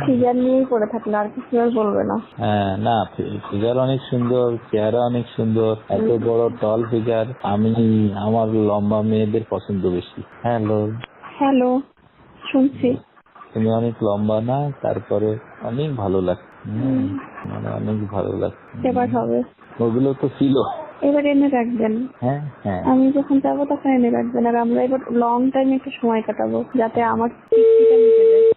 Figure নিয়েই পড়ে থাকলে আর কিছু আর বলবে না। হ্যাঁ না ফিগার অনেক সুন্দর চেহারা অনেক সুন্দর এত বড় টল ফিগার আমি আমার লম্বা মেয়েদের পছন্দ বেশি। হ্যালো হ্যালো শুনছি। তুমি অনেক লম্বা না তারপরে অনেক ভালো লাগছে হুম, মানে অনেক ভালো লাগছে এবার হবে। ওগুলো তো ছিল। এবার এনে রাখবেন। হ্যাঁ হ্যাঁ। আমি যখন যাব তখন এনে রাখবেন আর আমরা এবার লং টাইম একটু সময় কাটাবো যাতে আমার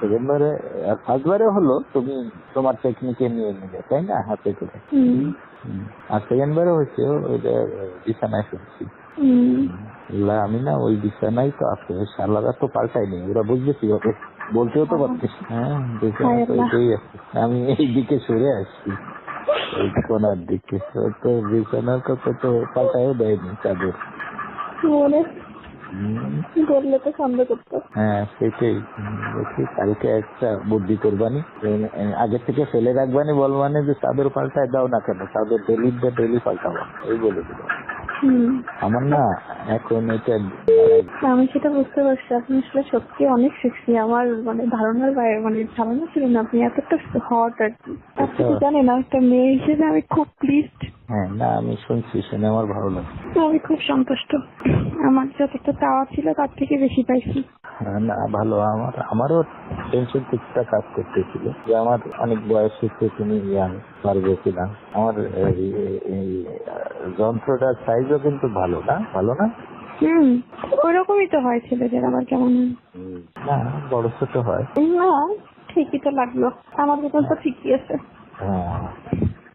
সেকেন্ড বারে ফার্স্ট বারে হলো তুমি তোমার টেকনিকে নিয়ে নিলে তাই না? হাতে করে। আর সেকেন্ড বারে হয়েছে ওইটা বিছানায় শুনছি। আমি না ওই বিছানায় তো আছে শালারা তো পাল্টাইনি ওরা বুঝবে কি হবে বলতেও তো পারতিস হ্যাঁ বিছানা তো এটাই আছে। আমি এই দিকে সরে আসছি। এই কোনার দিকে। তো তো বিছানা তো পাল্টাইও দেয়নি চাদর। বললে তো সন্দেহ করতো। হ্যাঁ সেটাই। বলছি দেখি কালকে একটা বুদ্ধি করবানি। আগে থেকে ফেলে রাখবানি বলবানি যে চাদর পাল্টায় দাও না কেন? চাদর ডেলি ডেলি পাল্টাবো। এই বলে দিল। আমার না এখন এটা আমি সেটা বুঝতে পারছি। আপনি আসলে সত্যি অনেক সেক্সি আমার মানে ধারণার বাইরে মানে ধারণা ছিল না আপনি এতটা হট আর কি। আপনি জানেন একটা মেয়ে হিসেবে আমি খুব প্লিজড হ্যাঁ না আমি শুনছি শুনে আমার ভালো লাগে আমি খুব সন্তুষ্ট। আমার যতটা চাওয়া ছিল তার থেকে বেশি পাইছি। না ভালো। আমার আমারও টেনশন কিছুটা কাজ করতেছিল যে আমার অনেক বয়স হচ্ছে তুমি ইয়াং পারবে কিনা? আমার এই- যন্ত্রটার সাইজও কিন্তু ভালো না ভালো না? হুম ওইরকমই তো হয় ছেলেদের আবার কেমন না বড় ছোট হয়। না ঠিকই তো লাগল। আমার বেতন তো ঠিকই আছে। হ্যাঁ।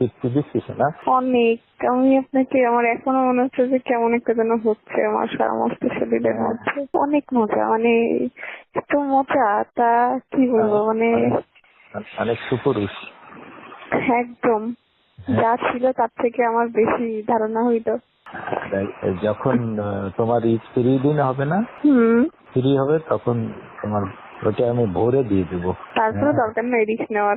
দিচ্ছিস না অনেক। আমি আপনাকে আমার এখনও মনে হচ্ছে যে কেমন একটা যেন হচ্ছে আমার সমস্ত শরীরের হ্যাঁ। মধ্যে। অনেক মজা মানে এত মজা তা কি বলব মানে অনেক সুপুরুষ। একদম। যা ছিল তার থেকে আমার বেশি ধারণা হইল। আর যখন তোমার ফ্রি দিন হবে না ফ্রি হবে তখন তোমার ওটা আমি ভোরে দিয়ে দেবো। তারপরে দরকার নেই রিস্ক নেওয়ার।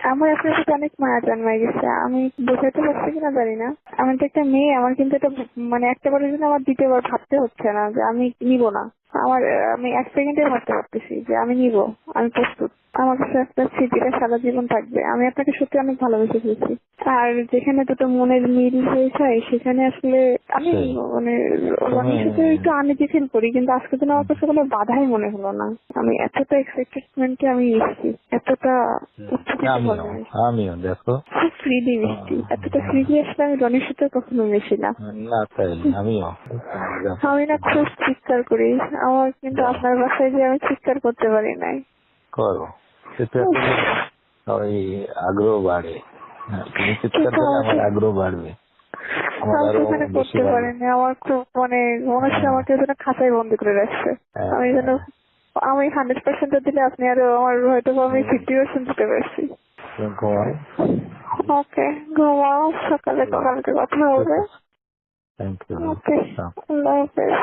আমার আসলে সাথে অনেক মায়া জন্মায় গেছে। আমি বোঝাতে পারছি কিনা জানি না। আমি তো একটা মেয়ে, আমার কিন্তু এটা মানে একটা বারের জন্য আমার দ্বিতীয়বার ভাবতে হচ্ছে না যে আমি নিব না। আমার আমি এক সেকেন্ডে ভাবতে পারতেছি যে আমি নিব আমি প্রস্তুত। আমার কাছে একটা স্মৃতিটা সারা জীবন থাকবে। আমি আপনাকে সত্যি অনেক ভালোবেসে ফেলছি। আর যেখানে দুটো মনের মিল হয়ে যায় সেখানে আসলে আমি মানে রনির সাথে একটু আনইজি ফিল করি কিন্তু আজকে দিন আমার কাছে কোনো বাধাই মনে হলো না। আমি এতটা এক্সাইটেডমেন্টে আমি এসেছি এতটা আমিও দেখো। খুব ফ্রিলি মিষ্টি। এতটা ফ্রিলি আসলে আমি রনির সাথে কখনো মিশি না। না আমিও। আমি না খুব চিৎকার করি। আমার কিন্তু আপনার বাসায় যে আমি চিৎকার করতে পারি নাই। করো ওই আগ্রহ বাড়ে। হ্যাঁ, তুমি চিৎকার করলে আমার আগ্রহ বাড়বে। করতে পারিনি। আমার খুব মানে মনে হচ্ছে আমাকে যেন খাঁচায় বন্দি করে রাখছে। হ্যাঁ, আমি যেন আমি হান্ড্রেড পার্সেন্ট দিলে আপনি আরও আমার হয়তো আমি ফিফটি পার্সেন্ট দিতে পারছি। ওকে ঘুমাও। সকালে কালকে কথা হবে। ওকে আল্লাহ হাফেজ।